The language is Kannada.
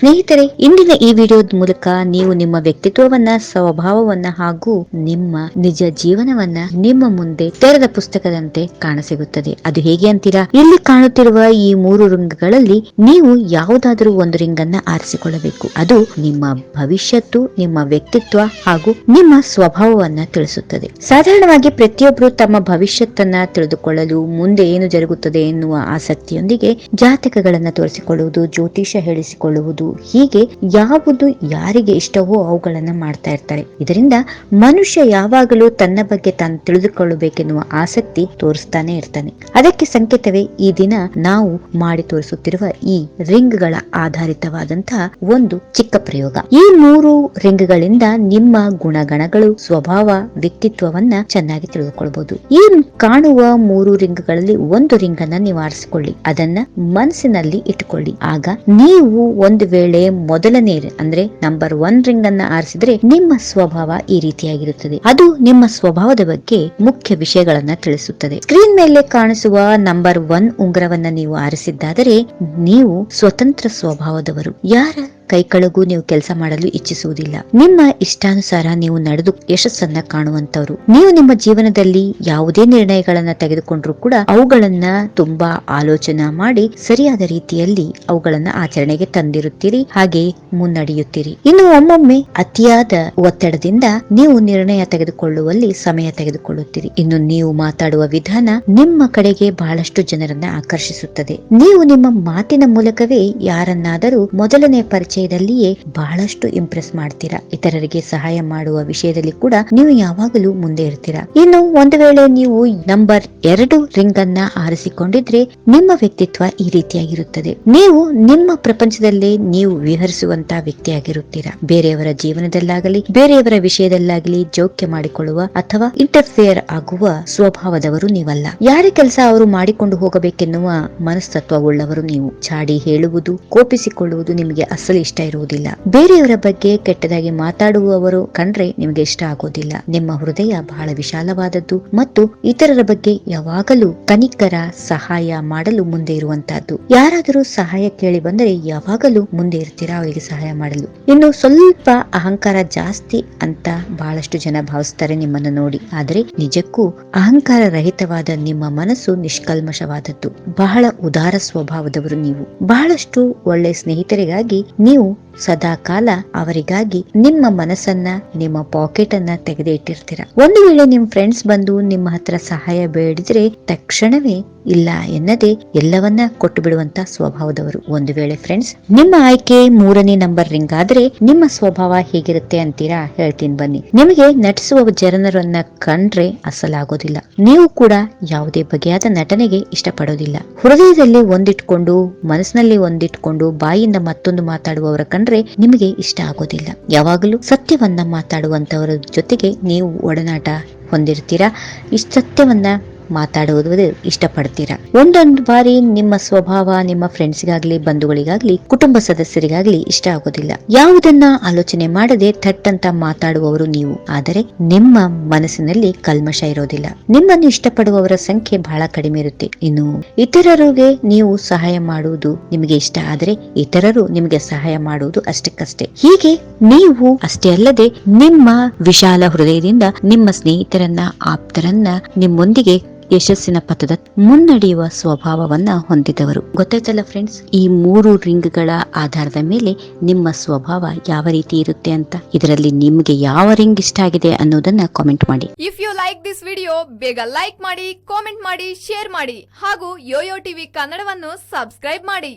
ಸ್ನೇಹಿತರೆ, ಇಂದಿನ ಈ ವಿಡಿಯೋದ ಮೂಲಕ ನೀವು ನಿಮ್ಮ ವ್ಯಕ್ತಿತ್ವವನ್ನ, ಸ್ವಭಾವವನ್ನ ಹಾಗೂ ನಿಮ್ಮ ನಿಜ ಜೀವನವನ್ನ ನಿಮ್ಮ ಮುಂದೆ ತೆರೆದ ಪುಸ್ತಕದಂತೆ ಕಾಣಸಿಗುತ್ತದೆ. ಅದು ಹೇಗೆ ಅಂತೀರಾ? ಇಲ್ಲಿ ಕಾಣುತ್ತಿರುವ ಈ ಮೂರು ರಿಂಗ್ಗಳಲ್ಲಿ ನೀವು ಯಾವುದಾದರೂ ಒಂದು ರಿಂಗ್ ಅನ್ನ ಆರಿಸಿಕೊಳ್ಳಬೇಕು. ಅದು ನಿಮ್ಮ ಭವಿಷ್ಯತ್ತು, ನಿಮ್ಮ ವ್ಯಕ್ತಿತ್ವ ಹಾಗೂ ನಿಮ್ಮ ಸ್ವಭಾವವನ್ನ ತಿಳಿಸುತ್ತದೆ. ಸಾಧಾರಣವಾಗಿ ಪ್ರತಿಯೊಬ್ಬರು ತಮ್ಮ ಭವಿಷ್ಯತ್ತನ್ನ ತಿಳಿದುಕೊಳ್ಳಲು ಮುಂದೆ ಏನು ಜರುಗುತ್ತದೆ ಎನ್ನುವ ಆಸಕ್ತಿಯೊಂದಿಗೆ ಜಾತಕಗಳನ್ನ ತೋರಿಸಿಕೊಳ್ಳುವುದು ಜ್ಯೋತಿಷ ಹೇಳಿಸಿಕೊಳ್ಳುವುದು ಹೀಗೆ ಯಾವುದು ಯಾರಿಗೆ ಇಷ್ಟವೋ ಅವುಗಳನ್ನ ಮಾಡ್ತಾ ಇರ್ತಾರೆ. ಇದರಿಂದ ಮನುಷ್ಯ ಯಾವಾಗಲೂ ತನ್ನ ಬಗ್ಗೆ ತಾನು ತಿಳಿದುಕೊಳ್ಳಬೇಕೆನ್ನುವ ಆಸಕ್ತಿ ತೋರಿಸ್ತಾನೆ ಇರ್ತಾನೆ. ಅದಕ್ಕೆ ಸಂಕೇತವೇ ಈ ದಿನ ನಾವು ಮಾಡಿ ತೋರಿಸುತ್ತಿರುವ ಈ ರಿಂಗ್ಗಳ ಆಧಾರಿತವಾದಂತಹ ಒಂದು ಚಿಕ್ಕ ಪ್ರಯೋಗ. ಈ ಮೂರು ರಿಂಗ್ಗಳಿಂದ ನಿಮ್ಮ ಗುಣಗಣಗಳು, ಸ್ವಭಾವ, ವ್ಯಕ್ತಿತ್ವವನ್ನ ಚೆನ್ನಾಗಿ ತಿಳಿದುಕೊಳ್ಳಬಹುದು ಈ ಕಾಣುವ ಮೂರು ರಿಂಗ್ಗಳಲ್ಲಿ ಒಂದು ರಿಂಗ್ ಅನ್ನ ನೀವು ಆರಿಸಿಕೊಳ್ಳಿ ಅದನ್ನ ಮನಸ್ಸಿನಲ್ಲಿ ಇಟ್ಟುಕೊಳ್ಳಿ. ಆಗ ನೀವು ಒಂದು ಮೊದಲನೇ ಅಂದ್ರೆ ನಂಬರ್ ಒನ್ ರಿಂಗ್ ಅನ್ನ ಆರಿಸಿದ್ರೆ ನಿಮ್ಮ ಸ್ವಭಾವ ಈ ರೀತಿಯಾಗಿರುತ್ತದೆ. ಅದು ನಿಮ್ಮ ಸ್ವಭಾವದ ಬಗ್ಗೆ ಮುಖ್ಯ ವಿಷಯಗಳನ್ನ ತಿಳಿಸುತ್ತದೆ. ಸ್ಕ್ರೀನ್ ಮೇಲೆ ಕಾಣಿಸುವ ನಂಬರ್ ಒನ್ ಉಂಗುರವನ್ನ ನೀವು ಆರಿಸಿದ್ದಾದರೆ ನೀವು ಸ್ವತಂತ್ರ ಸ್ವಭಾವದವರು. ಯಾರ? ಕೈಕಳಗೂ ನೀವು ಕೆಲಸ ಮಾಡಲು ಇಚ್ಛಿಸುವುದಿಲ್ಲ. ನಿಮ್ಮ ಇಷ್ಟಾನುಸಾರ ನೀವು ನಡೆದು ಯಶಸ್ಸನ್ನ ಕಾಣುವಂತವ್ರು ನೀವು ನಿಮ್ಮ ಜೀವನದಲ್ಲಿ ಯಾವುದೇ ನಿರ್ಣಯಗಳನ್ನ ತೆಗೆದುಕೊಂಡ್ರು ಕೂಡ ಅವುಗಳನ್ನ ತುಂಬಾ ಆಲೋಚನಾ ಮಾಡಿ ಸರಿಯಾದ ರೀತಿಯಲ್ಲಿ ಅವುಗಳನ್ನ ಆಚರಣೆಗೆ ತಂದಿರುತ್ತೀರಿ, ಹಾಗೆ ಮುನ್ನಡೆಯುತ್ತೀರಿ. ಇನ್ನು ಒಮ್ಮೊಮ್ಮೆ ಅತಿಯಾದ ಒತ್ತಡದಿಂದ ನೀವು ನಿರ್ಣಯ ತೆಗೆದುಕೊಳ್ಳುವಲ್ಲಿ ಸಮಯ ತೆಗೆದುಕೊಳ್ಳುತ್ತೀರಿ. ಇನ್ನು ನೀವು ಮಾತಾಡುವ ವಿಧಾನ ನಿಮ್ಮ ಕಡೆಗೆ ಬಹಳಷ್ಟು ಜನರನ್ನ ಆಕರ್ಷಿಸುತ್ತದೆ. ನೀವು ನಿಮ್ಮ ಮಾತಿನ ಮೂಲಕವೇ ಯಾರನ್ನಾದರೂ ಮೊದಲನೇ ಪರಿಚಯದಲ್ಲಿಯೇ ಬಹಳಷ್ಟು ಇಂಪ್ರೆಸ್ ಮಾಡ್ತೀರಾ? ಇತರರಿಗೆ ಸಹಾಯ ಮಾಡುವ ವಿಷಯದಲ್ಲಿ ಕೂಡ ನೀವು ಯಾವಾಗಲೂ ಮುಂದೆ ಇರ್ತೀರಾ. ಇನ್ನು ಒಂದು ವೇಳೆ ನೀವು ನಂಬರ್ ಎರಡು ರಿಂಗ್ ಅನ್ನ ಆರಿಸಿಕೊಂಡಿದ್ರೆ ನಿಮ್ಮ ವ್ಯಕ್ತಿತ್ವ ಈ ರೀತಿಯಾಗಿರುತ್ತದೆ. ನೀವು ನಿಮ್ಮ ಪ್ರಪಂಚದಲ್ಲೇ ನೀವು ವಿಹರಿಸುವಂತ ವ್ಯಕ್ತಿಯಾಗಿರುತ್ತೀರಾ. ಬೇರೆಯವರ ಜೀವನದಲ್ಲಾಗಲಿ, ಬೇರೆಯವರ ವಿಷಯದಲ್ಲಾಗಲಿ ಜೋಕ್ಯ ಮಾಡಿಕೊಳ್ಳುವ ಅಥವಾ ಇಂಟರ್ಫಿಯರ್ ಆಗುವ ಸ್ವಭಾವದವರು ನೀವಲ್ಲ. ಯಾರ ಕೆಲಸ ಅವರು ಮಾಡಿಕೊಂಡು ಹೋಗಬೇಕೆನ್ನುವ ಮನಸ್ತತ್ವವುಳ್ಳವರು ನೀವು. ಚಾಡಿ ಹೇಳುವುದು, ಕೋಪಿಸಿಕೊಳ್ಳುವುದು ನಿಮಗೆ ಅಸಲು ಇಷ್ಟ ಇರುವುದಿಲ್ಲ. ಬೇರೆಯವರ ಬಗ್ಗೆ ಕೆಟ್ಟದಾಗಿ ಮಾತಾಡುವವರು ಕಂಡ್ರೆ ನಿಮಗೆ ಇಷ್ಟ ಆಗೋದಿಲ್ಲ ನಿಮ್ಮ ಹೃದಯ ಬಹಳ ವಿಶಾಲವಾದದ್ದು ಮತ್ತು ಇತರರ ಬಗ್ಗೆ ಯಾವಾಗಲೂ ಕನಿಕರ ಸಹಾಯ ಮಾಡಲು ಮುಂದೆ ಇರುವಂತಹದ್ದು. ಯಾರಾದರೂ ಸಹಾಯ ಕೇಳಿ ಬಂದರೆ ಯಾವಾಗಲೂ ಮುಂದೆ ಇರ್ತೀರಾ? ಅವರಿಗೆ ಸಹಾಯ ಮಾಡಲು. ಇನ್ನು ಸ್ವಲ್ಪ ಅಹಂಕಾರ ಜಾಸ್ತಿ ಅಂತ ಬಹಳಷ್ಟು ಜನ ಭಾವಿಸ್ತಾರೆ ನಿಮ್ಮನ್ನು ನೋಡಿ. ಆದರೆ ನಿಜಕ್ಕೂ ಅಹಂಕಾರ ರಹಿತವಾದ ನಿಮ್ಮ ಮನಸ್ಸು ನಿಷ್ಕಲ್ಮಶವಾದದ್ದು. ಬಹಳ ಉದಾರ ಸ್ವಭಾವದವರು ನೀವು. ಬಹಳಷ್ಟು ಒಳ್ಳೆ ಸ್ನೇಹಿತರಿಗಾಗಿ ನೀವು ಸದಾ ಕಾಲ ಅವರಿಗಾಗಿ ನಿಮ್ಮ ಮನಸ್ಸನ್ನ, ನಿಮ್ಮ ಪಾಕೆಟ್ ಅನ್ನ ತೆಗೆದೇ ಇಟ್ಟಿರ್ತೀರ ಒಂದು ವೇಳೆ ನಿಮ್ ಫ್ರೆಂಡ್ಸ್ ಬಂದು ನಿಮ್ಮ ಹತ್ರ ಸಹಾಯ ಬೇಡಿದ್ರೆ ತಕ್ಷಣವೇ ಇಲ್ಲ ಎನ್ನದೆ ಎಲ್ಲವನ್ನ ಕೊಟ್ಟು ಬಿಡುವಂತ ಸ್ವಭಾವದವರು. ಒಂದು ವೇಳೆ ಫ್ರೆಂಡ್ಸ್ ನಿಮ್ಮ ಆಯ್ಕೆ ಮೂರನೇ ನಂಬರ್ ರಿಂಗ್ ಆದ್ರೆ ನಿಮ್ಮ ಸ್ವಭಾವ ಹೇಗಿರುತ್ತೆ ಅಂತೀರಾ ಹೇಳ್ತೀನಿ ಬನ್ನಿ. ನಿಮಗೆ ನಟಿಸುವ ಜನರನ್ನ ಕಂಡ್ರೆ ಅಸಲಾಗೋದಿಲ್ಲ. ನೀವು ಕೂಡ ಯಾವುದೇ ಬಗೆಯಾದ ನಟನೆಗೆ ಇಷ್ಟಪಡೋದಿಲ್ಲ. ಹೃದಯದಲ್ಲಿ ಒಂದಿಟ್ಕೊಂಡು, ಮನಸ್ಸಿನಲ್ಲಿ ಒಂದಿಟ್ಕೊಂಡು, ಬಾಯಿಂದ ಮತ್ತೊಂದು ಮಾತಾಡುವವರ ಕಂಡ್ರೆ ನಿಮಗೆ ಇಷ್ಟ ಆಗೋದಿಲ್ಲ. ಯಾವಾಗಲೂ ಸತ್ಯವನ್ನ ಮಾತಾಡುವಂತವರ ಜೊತೆಗೆ ನೀವು ಒಡನಾಟ ಹೊಂದಿರ್ತೀರಾ? ಈ ಸತ್ಯವನ್ನ ಮಾತಾಡುವುದು ಇಷ್ಟಪಡ್ತೀರಾ? ಒಂದೊಂದು ಬಾರಿ ನಿಮ್ಮ ಸ್ವಭಾವ, ನಿಮ್ಮ ಫ್ರೆಂಡ್ಸ್ಗಾಗ್ಲಿ ಬಂಧುಗಳಿಗಾಗ್ಲಿ, ಕುಟುಂಬ ಸದಸ್ಯರಿಗಾಗ್ಲಿ ಇಷ್ಟ ಆಗೋದಿಲ್ಲ. ಯಾವುದನ್ನ ಆಲೋಚನೆ ಮಾಡದೆ ಥಟ್ ಅಂತ ಮಾತಾಡುವವರು ನೀವು. ಆದರೆ ನಿಮ್ಮ ಮನಸ್ಸಿನಲ್ಲಿ ಕಲ್ಮಶ ಇರೋದಿಲ್ಲ. ನಿಮ್ಮನ್ನು ಇಷ್ಟಪಡುವವರ ಸಂಖ್ಯೆ ಬಹಳ ಕಡಿಮೆ ಇರುತ್ತೆ. ಇನ್ನು ಇತರರಿಗೆ ನೀವು ಸಹಾಯ ಮಾಡುವುದು ನಿಮಗೆ ಇಷ್ಟ. ಆದರೆ ಇತರರು ನಿಮಗೆ ಸಹಾಯ ಮಾಡುವುದು ಅಷ್ಟಕ್ಕಷ್ಟೇ. ಹೀಗೆ ನೀವು ಅಷ್ಟೇ ಅಲ್ಲದೆ ನಿಮ್ಮ ವಿಶಾಲ ಹೃದಯದಿಂದ ನಿಮ್ಮ ಸ್ನೇಹಿತರನ್ನ, ಆಪ್ತರನ್ನ ನಿಮ್ಮೊಂದಿಗೆ ಯಶಸ್ಸಿನ ಪಥದ ಮುನ್ನಡೆಯುವ ಸ್ವಭಾವವನ್ನ ಹೊಂದಿದವರು. ಗೊತ್ತಾಯ್ತಲ್ಲ ಫ್ರೆಂಡ್ಸ್ ಈ ಮೂರು ರಿಂಗ್ಗಳ ಆಧಾರದ ಮೇಲೆ ನಿಮ್ಮ ಸ್ವಭಾವ ಯಾವ ರೀತಿ ಇರುತ್ತೆ ಅಂತ? ಇದರಲ್ಲಿ ನಿಮ್ಗೆ ಯಾವ ರಿಂಗ್ ಇಷ್ಟ ಆಗಿದೆ ಅನ್ನೋದನ್ನ ಕಾಮೆಂಟ್ ಮಾಡಿ. If you like this video ಬೇಗ ಲೈಕ್ ಮಾಡಿ ಕಾಮೆಂಟ್ ಮಾಡಿ ಶೇರ್ ಮಾಡಿ ಹಾಗೂ ಯೋಯೋ ಟಿವಿ ಕನ್ನಡವನ್ನು ಸಬ್ಸ್ಕ್ರೈಬ್ ಮಾಡಿ.